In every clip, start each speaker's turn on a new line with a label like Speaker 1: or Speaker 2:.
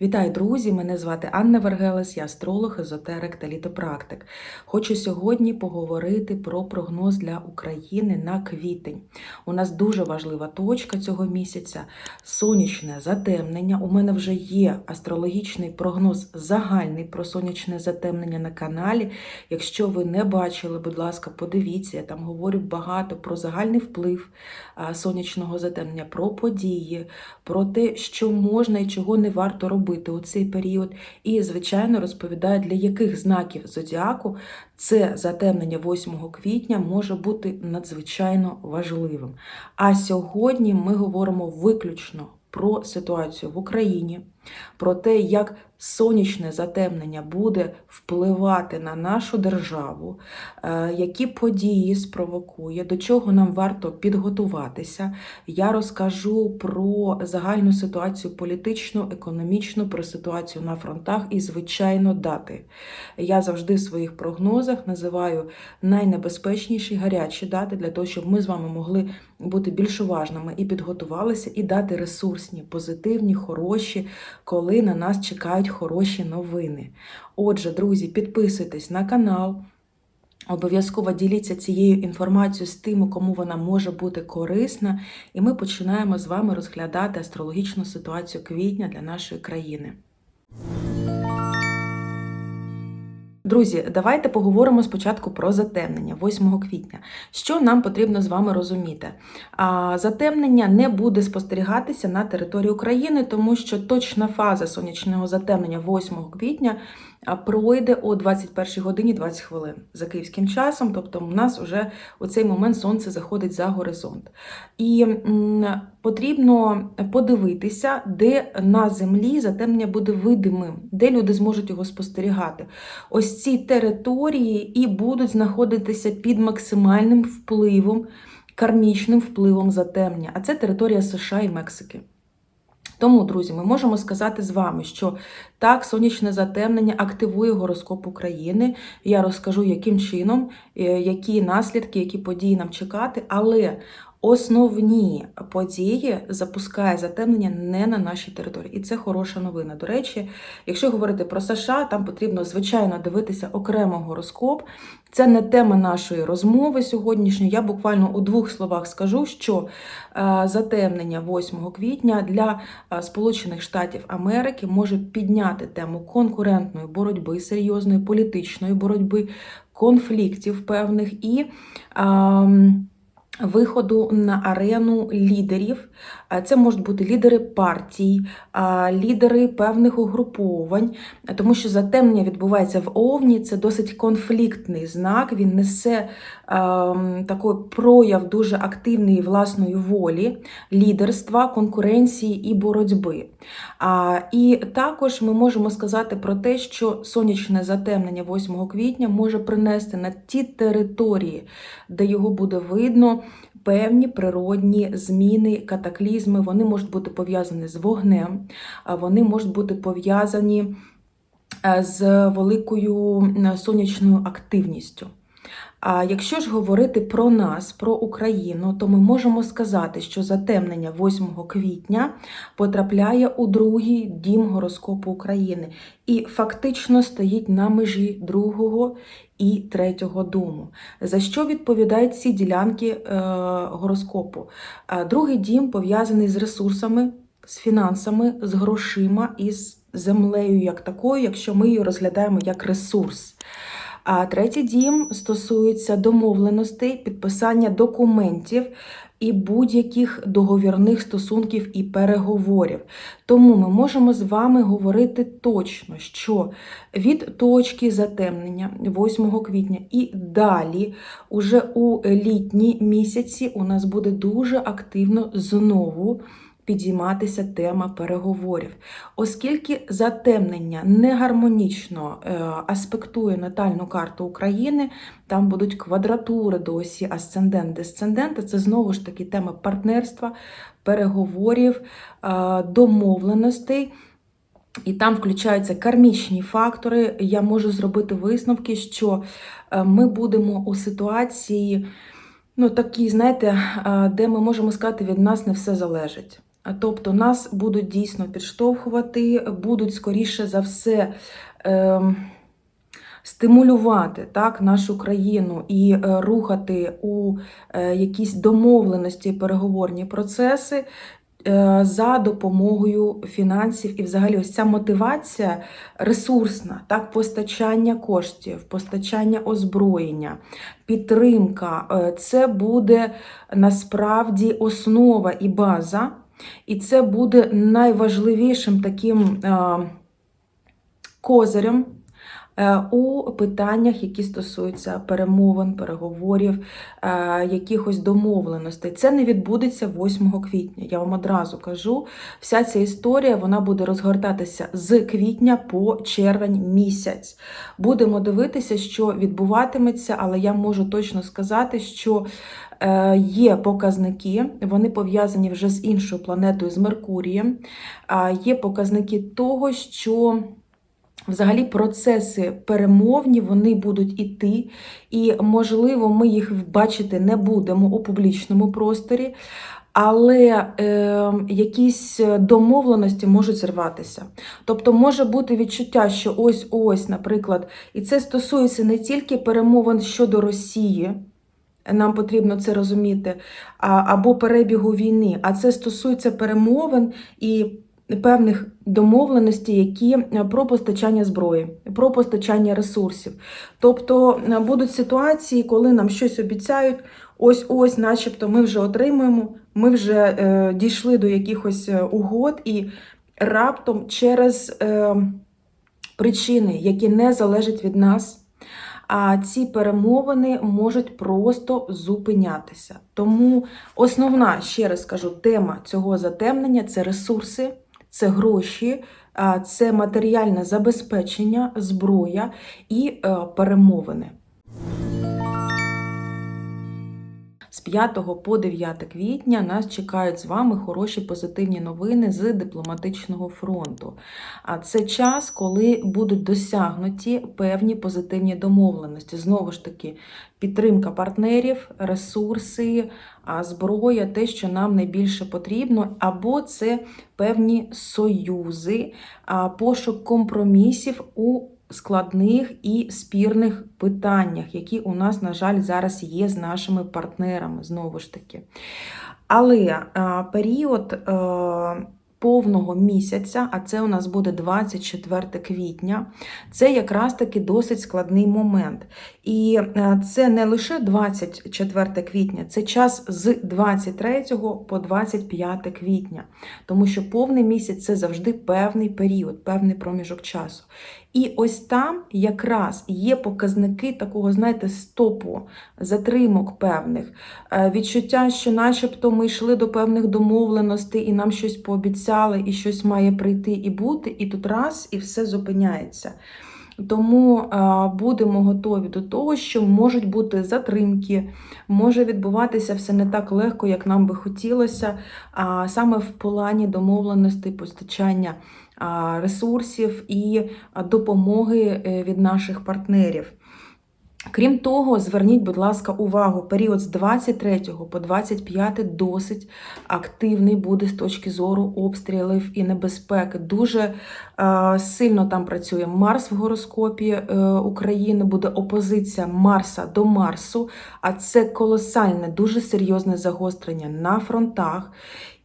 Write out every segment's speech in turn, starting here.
Speaker 1: Вітаю, друзі! Мене звати Анна Вергелес, я астролог, езотерик та літопрактик. Хочу сьогодні поговорити про прогноз для України на квітень. У нас дуже важлива точка цього місяця сонячне затемнення. У мене вже є астрологічний прогноз загальний про сонячне затемнення на каналі. Якщо ви не бачили, будь ласка, подивіться, я там говорю багато про загальний вплив сонячного затемнення, про події, про те, що можна і чого не варто робити у цей період. І, звичайно, розповідає, для яких знаків зодіаку це затемнення 8 квітня може бути надзвичайно важливим. А сьогодні ми говоримо виключно про ситуацію в Україні, про те, як сонячне затемнення буде впливати на нашу державу, е, які події спровокує, до чого нам варто підготуватися. Я розкажу про загальну ситуацію політичну, економічну, про ситуацію на фронтах і, звичайно, дати. Я завжди в своїх прогнозах називаю найнебезпечніші гарячі дати для того, щоб ми з вами могли бути більш уважними і підготувалися, і дати ресурсні, позитивні, хороші, коли на нас чекають хороші новини. Отже, друзі, підписуйтесь на канал. Обов'язково діліться цією інформацією з тими, кому вона може бути корисна, і ми починаємо з вами розглядати астрологічну ситуацію квітня для нашої країни. Друзі, давайте поговоримо спочатку про затемнення 8 квітня. Що нам потрібно з вами розуміти? Затемнення не буде спостерігатися на території України, тому що точна фаза сонячного затемнення 8 квітня пройде о 21 годині 20 хвилин за київським часом. Тобто, у нас вже у цей момент сонце заходить за горизонт. І потрібно подивитися, де на землі затемнення буде видимим, де люди зможуть його спостерігати. Ось ці території і будуть знаходитися під максимальним впливом, кармічним впливом затемнення. А це територія США і Мексики. Тому, друзі, ми можемо сказати з вами, що так, сонячне затемнення активує гороскоп України. Я розкажу, яким чином, е, які наслідки, які події нам чекати, але Основні події запускає затемнення не на нашій території, і це хороша новина. До речі, якщо говорити про США, там потрібно звичайно дивитися окремо гороскоп. Це не тема нашої розмови сьогоднішньої. Я буквально у двох словах скажу, що е, затемнення 8 квітня для е, Сполучених Штатів Америки може підняти тему конкурентної боротьби, серйозної політичної боротьби, конфліктів певних і. Ем, Виходу на арену лідерів. Це можуть бути лідери партій, лідери певних угруповань, тому що затемнення відбувається в Овні, це досить конфліктний знак, він несе такий прояв дуже активної власної волі, лідерства, конкуренції і боротьби. І також ми можемо сказати про те, що сонячне затемнення 8 квітня може принести на ті території, де його буде видно певні природні зміни, катаклізми, вони можуть бути пов'язані з вогнем, вони можуть бути пов'язані е, з великою сонячною активністю. А якщо ж говорити про нас, про Україну, то ми можемо сказати, що затемнення 8 квітня потрапляє у другий дім гороскопу України і фактично стоїть на межі другого і третього дому. За що відповідають ці ділянки е, гороскопу? Другий дім пов'язаний з ресурсами, з фінансами, з грошима і з землею як такою, якщо ми її розглядаємо як ресурс. А третій дім стосується домовленостей, підписання документів і будь-яких договірних стосунків і переговорів. Тому ми можемо з вами говорити точно, що від точки затемнення 8 квітня і далі, уже у літні місяці, у нас буде дуже активно знову підійматися тема переговорів, оскільки затемнення негармонічно е, аспектує натальну карту України, там будуть квадратури до осі асцендент-десцендент, це знову ж таки тема партнерства, переговорів, е, домовленостей. І там включаються кармічні фактори. Я можу зробити висновки, що е, ми будемо у ситуації, ну такі, знаєте, де ми можемо сказати, від нас не все залежить. Тобто нас будуть дійсно підштовхувати, будуть скоріше за все. Е Стимулювати так нашу країну і е, рухати у е, якісь домовленості, переговорні процеси е, за допомогою фінансів, і взагалі ось ця мотивація ресурсна, так, постачання коштів, постачання озброєння, підтримка це буде насправді основа і база, і це буде найважливішим таким е, козирем. Е, у питаннях, які стосуються перемовин, переговорів, е, якихось домовленостей. Це не відбудеться 8 квітня. Я вам одразу кажу. Вся ця історія вона буде розгортатися з квітня по червень місяць. Будемо дивитися, що відбуватиметься, але я можу точно сказати, що. Е, є показники, вони пов'язані вже з іншою планетою, з Меркурієм. Є показники того, що Взагалі, процеси перемовні вони будуть іти, і, можливо, ми їх бачити не будемо у публічному просторі, але е, якісь домовленості можуть зірватися. Тобто може бути відчуття, що ось-ось, наприклад, і це стосується не тільки перемовин щодо Росії. Нам потрібно це розуміти, або перебігу війни, а це стосується перемовин і певних домовленостей, які е, про постачання зброї, про постачання ресурсів. Тобто е, будуть ситуації, коли нам щось обіцяють, ось-ось, начебто, ми вже отримуємо, ми вже е, дійшли до якихось е, угод, і раптом через е, причини, які не залежать від нас. А ці перемовини можуть просто зупинятися. Тому основна, ще раз скажу, тема цього затемнення це ресурси це гроші, це матеріальне забезпечення, зброя і е, перемовини. З 5 по 9 квітня нас чекають з вами хороші позитивні новини з дипломатичного фронту. А це час, коли будуть досягнуті певні позитивні домовленості. Знову ж таки, підтримка партнерів, ресурси, зброя, те, що нам найбільше потрібно, або це певні союзи, пошук компромісів у складних і спірних питаннях, які у нас, на жаль, зараз є з нашими партнерами, знову ж таки. Але період повного місяця, а це у нас буде 24 квітня, це якраз таки досить складний момент. І е, це не лише 24 квітня, це час з 23 по 25 квітня, тому що повний місяць це завжди певний період, певний проміжок часу. І ось там якраз є показники такого, знаєте, стопу, затримок певних, е, відчуття, що начебто ми йшли до певних домовленостей і нам щось пообіцяли, і щось має прийти і бути, і тут раз, і все зупиняється. Тому е, будемо готові до того, що можуть бути затримки, може відбуватися все не так легко, як нам би хотілося, а саме в плані домовленостей постачання ресурсів і допомоги е, від наших партнерів. Крім того, зверніть, будь ласка, увагу, період з 23 по 25 досить активний буде з точки зору обстрілів і небезпеки. Дуже е, сильно там працює Марс в гороскопі е, України, буде опозиція Марса до Марсу, а це колосальне, дуже серйозне загострення на фронтах.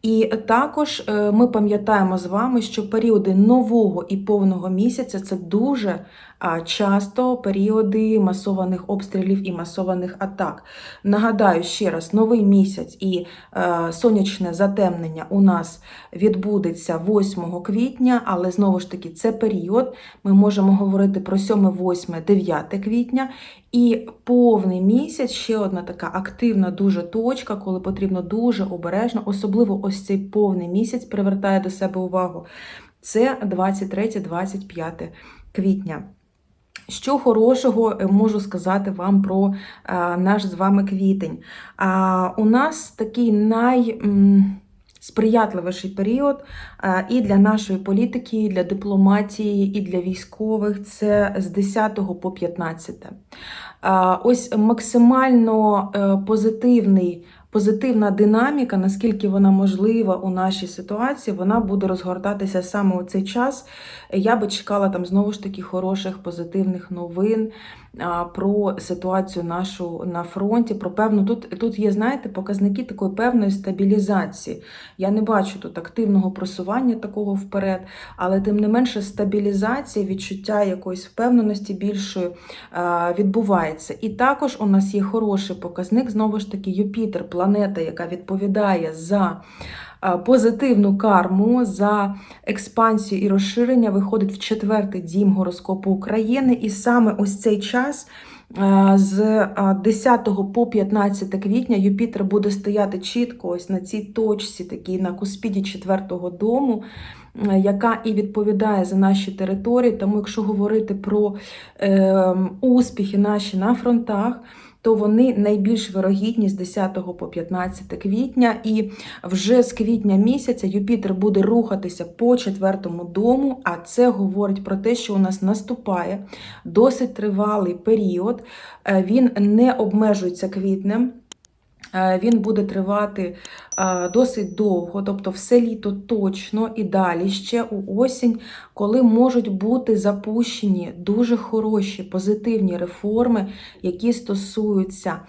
Speaker 1: І також е, ми пам'ятаємо з вами, що періоди нового і повного місяця це дуже часто періоди масованих обстрілів і масованих атак. Нагадаю ще раз, новий місяць і е, сонячне затемнення у нас відбудеться 8 квітня, але знову ж таки це період. Ми можемо говорити про 7, 8, 9 квітня. І повний місяць ще одна така активна дуже точка, коли потрібно дуже обережно, особливо ось цей повний місяць привертає до себе увагу. Це 23-25 квітня. Що хорошого е, можу сказати вам про е, наш з вами квітень? А, У нас такий найсприятливіший період е, і для нашої політики, і для дипломатії, і для військових це з 10 по 15. А, Ось максимально позитивний позитивна динаміка, наскільки вона можлива у нашій ситуації, вона буде розгортатися саме у цей час. Я би чекала там знову ж таки хороших позитивних новин про ситуацію нашу на фронті. Про певну тут, тут є, знаєте, показники такої певної стабілізації. Я не бачу тут активного просування такого вперед, але тим не менше стабілізація, відчуття якоїсь впевненості більшої відбувається. І також у нас є хороший показник, знову ж таки, Юпітер, планета, яка відповідає за позитивну карму, за експансію і розширення, виходить в четвертий дім гороскопу України. І саме ось цей час. З 10 по 15 квітня Юпітер буде стояти чітко ось на цій точці, такій на куспіді четвертого дому, е, яка і відповідає за наші території. Тому, якщо говорити про е, успіхи наші на фронтах, то вони найбільш вирогідні з 10 по 15 квітня, і вже з квітня місяця Юпітер буде рухатися по четвертому дому, а це говорить про те, що у нас наступає досить тривалий період. Е, Він не обмежується квітнем. Е, Він буде тривати е, досить довго, тобто все літо точно і далі ще у осінь, коли можуть бути запущені дуже хороші позитивні реформи, які стосуються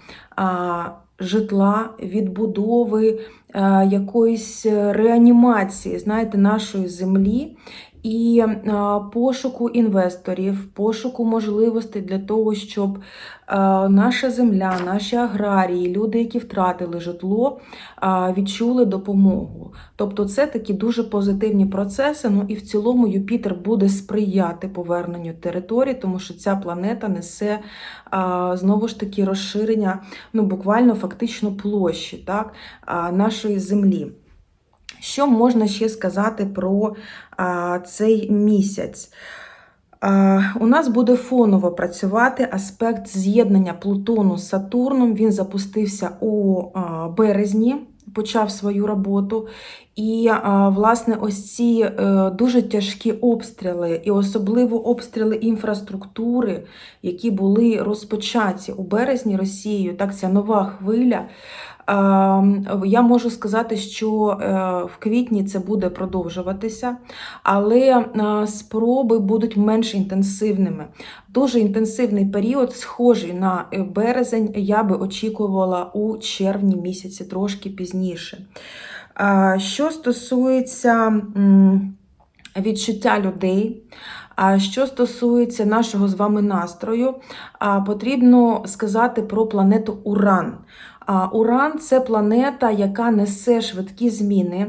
Speaker 1: житла, відбудови, якоїсь реанімації, знаєте, нашої землі. І пошуку інвесторів, пошуку можливостей для того, щоб наша земля, наші аграрії, люди, які втратили житло, відчули допомогу. Тобто це такі дуже позитивні процеси. Ну і в цілому Юпітер буде сприяти поверненню території, тому що ця планета несе знову ж таки розширення, ну буквально фактично площі так, а, нашої землі. Що можна ще сказати про а, цей місяць? А, у нас буде фоново працювати аспект з'єднання Плутону з Сатурном. Він запустився у а, березні, почав свою роботу. І, власне, ось ці е, дуже тяжкі обстріли, і особливо обстріли інфраструктури, які були розпочаті у березні Росією, так ця нова хвиля. Ем, Я можу сказати, що е, в квітні це буде продовжуватися, але е, спроби будуть менш інтенсивними. Дуже інтенсивний період, схожий на е, березень, я би очікувала у червні місяці, трошки пізніше. Що стосується відчуття людей, а що стосується нашого з вами настрою, потрібно сказати про планету Уран. Уран це планета, яка несе швидкі зміни,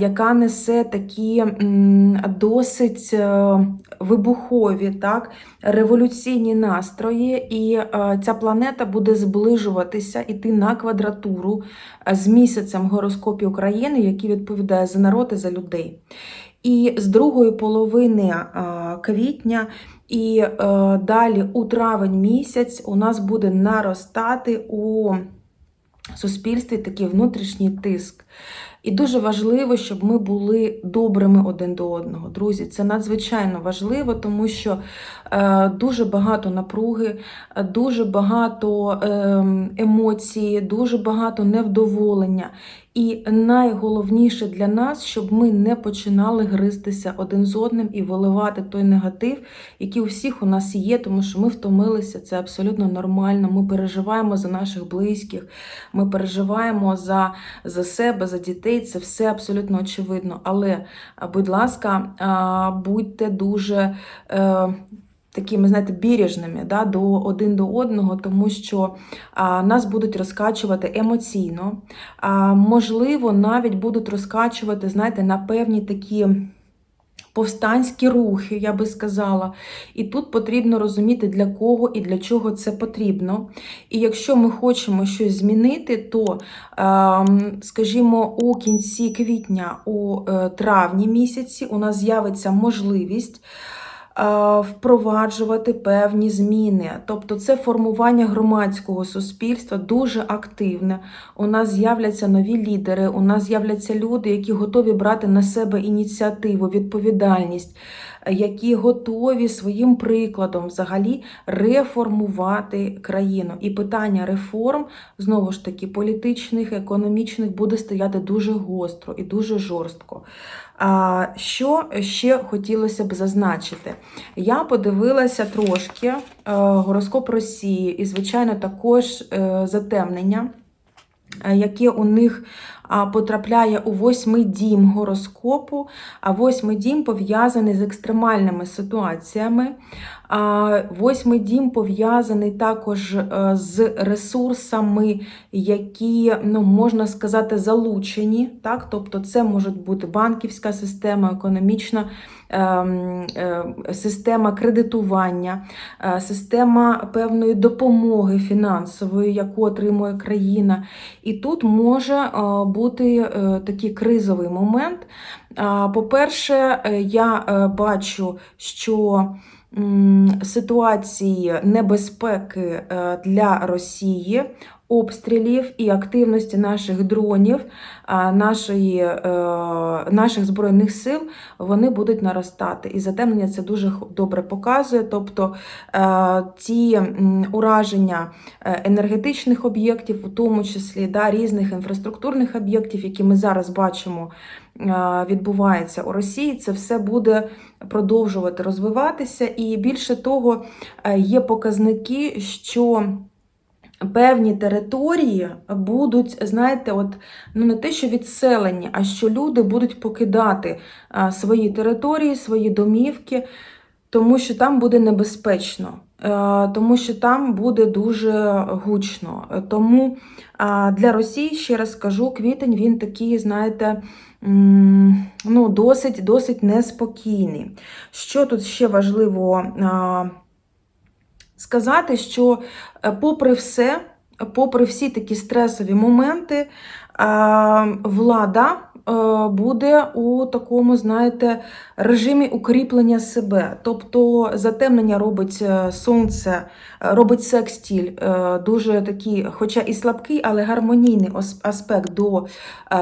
Speaker 1: яка несе такі досить е, вибухові, так, революційні настрої, і е, ця планета буде зближуватися, іти на квадратуру е, з місяцем гороскопі України, який відповідає за народ і за людей. І з другої половини квітня і е, далі у травень місяць у нас буде наростати у суспільстві такий внутрішній тиск. І дуже важливо, щоб ми були добрими один до одного. Друзі, це надзвичайно важливо, тому що дуже багато напруги, е, дуже багато е, емоцій, дуже багато невдоволення. І найголовніше для нас, щоб ми не починали гризтися один з одним і виливати той негатив, який у всіх у нас є, тому що ми втомилися, це абсолютно нормально. Ми переживаємо за наших близьких, ми переживаємо за, за себе, за дітей. Це все абсолютно очевидно. Але, будь ласка, будьте дуже. Такими, знаєте, біріжними да, до один до одного, тому що а, нас будуть розкачувати емоційно, а, можливо, навіть будуть розкачувати, знаєте, на певні такі повстанські рухи, я би сказала. І тут потрібно розуміти, для кого і для чого це потрібно. І якщо ми хочемо щось змінити, то, ем, скажімо, у кінці квітня, у е, травні місяці у нас з'явиться можливість. Е, Впроваджувати певні зміни, тобто це формування громадського суспільства дуже активне. У нас з'являться нові лідери, у нас з'являться люди, які готові брати на себе ініціативу, відповідальність, які готові своїм прикладом взагалі реформувати країну. І питання реформ, знову ж таки, політичних, економічних буде стояти дуже гостро і дуже жорстко. Що ще хотілося б зазначити? Я подивилася трошки е, гороскоп Росії і, звичайно, також е, затемнення, яке у них потрапляє у восьмий дім гороскопу. А восьмий дім пов'язаний з екстремальними ситуаціями. А, Восьмий дім пов'язаний також е, з ресурсами, які, ну, можна сказати, залучені. Так? Тобто це може бути банківська система, економічна е, система кредитування, е, система певної допомоги фінансової, яку отримує країна. І тут може е, бути е, такий кризовий момент. По-перше, е, я е, бачу, що ситуації небезпеки е, для Росії, обстрілів і активності наших дронів, нашої, е, наших збройних сил вони будуть наростати. І затемнення це дуже добре показує. Тобто е, м, ураження е, енергетичних об'єктів, у тому числі да, різних інфраструктурних об'єктів, які ми зараз бачимо, відбувається у Росії, це все буде продовжувати розвиватися. І більше того, є показники, що певні території будуть, знаєте, от ну не те, що відселені, а що люди будуть покидати свої території, свої домівки, тому що там буде небезпечно, е, тому що там буде дуже гучно. Тому для Росії, ще раз скажу, квітень він такий, знаєте, ну, досить, досить неспокійний. Що тут ще важливо? Сказати, що е, попри все, попри всі такі стресові моменти, е, влада е, буде у такому, знаєте, режимі укріплення себе. Тобто затемнення робить сонце, робить секстіль, дуже такий, хоча і слабкий, але гармонійний аспект до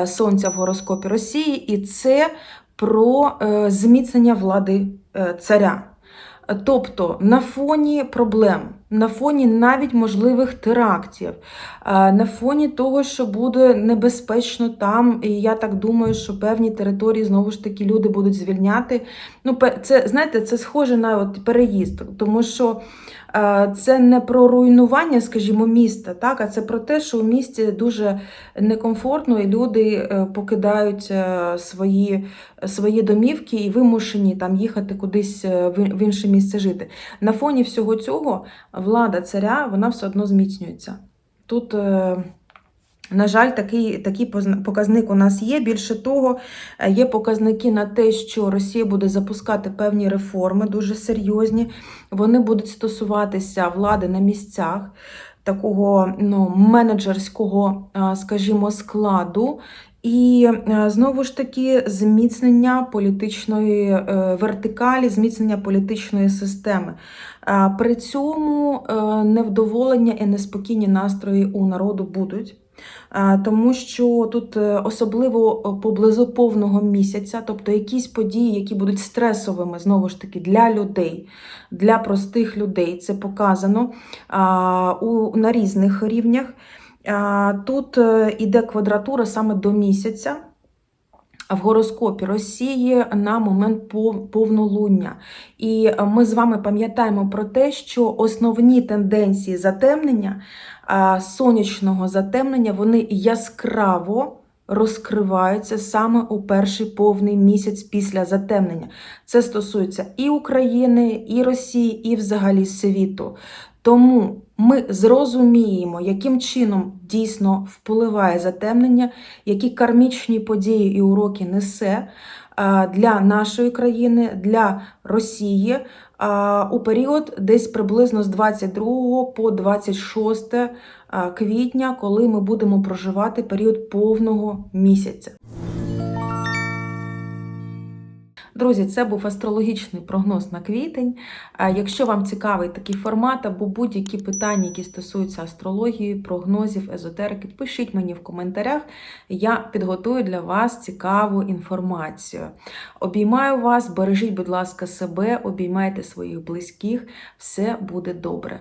Speaker 1: сонця в гороскопі Росії, і це про зміцнення влади царя. Тобто на фоні проблем, на фоні навіть можливих терактів, е, на фоні того, що буде небезпечно там, і я так думаю, що певні території знову ж таки люди будуть звільняти. Ну, це знаєте, це схоже на от переїзд, тому що е, це не про руйнування, скажімо, міста, так, а це про те, що у місті дуже некомфортно, і люди е, покидають свої, свої домівки і вимушені там їхати кудись в інше місце жити. На фоні всього цього влада царя вона все одно зміцнюється. Тут, е, на жаль, такий, такий показник у нас є. Більше того, е, є показники на те, що Росія буде запускати певні реформи, дуже серйозні. Вони будуть стосуватися влади на місцях, такого ну, менеджерського, е, скажімо, складу. І е, знову ж таки зміцнення політичної е, вертикалі, зміцнення політичної системи. При цьому е, невдоволення і неспокійні настрої у народу будуть. Тому що тут е, особливо поблизу повного місяця, тобто якісь події, які будуть стресовими, знову ж таки, для людей, для простих людей, це показано на різних рівнях. Тут е, іде квадратура саме до місяця в гороскопі Росії на момент повнолуння. І е, ми з вами пам'ятаємо про те, що основні тенденції затемнення, сонячного затемнення, вони яскраво розкриваються саме у перший повний місяць після затемнення. Це стосується і України, і Росії, і взагалі світу. Тому ми зрозуміємо, яким чином дійсно впливає затемнення, які кармічні події і уроки несе для нашої країни, для Росії а, у період десь приблизно з 22 по 26 а, квітня, коли ми будемо проживати період повного місяця. Друзі, це був астрологічний прогноз на квітень. Якщо вам цікавий такий формат або будь-які питання, які стосуються астрології, прогнозів, езотерики, пишіть мені в коментарях. Я підготую для вас цікаву інформацію. Обіймаю вас, бережіть, будь ласка, себе, обіймайте своїх близьких. Все буде добре.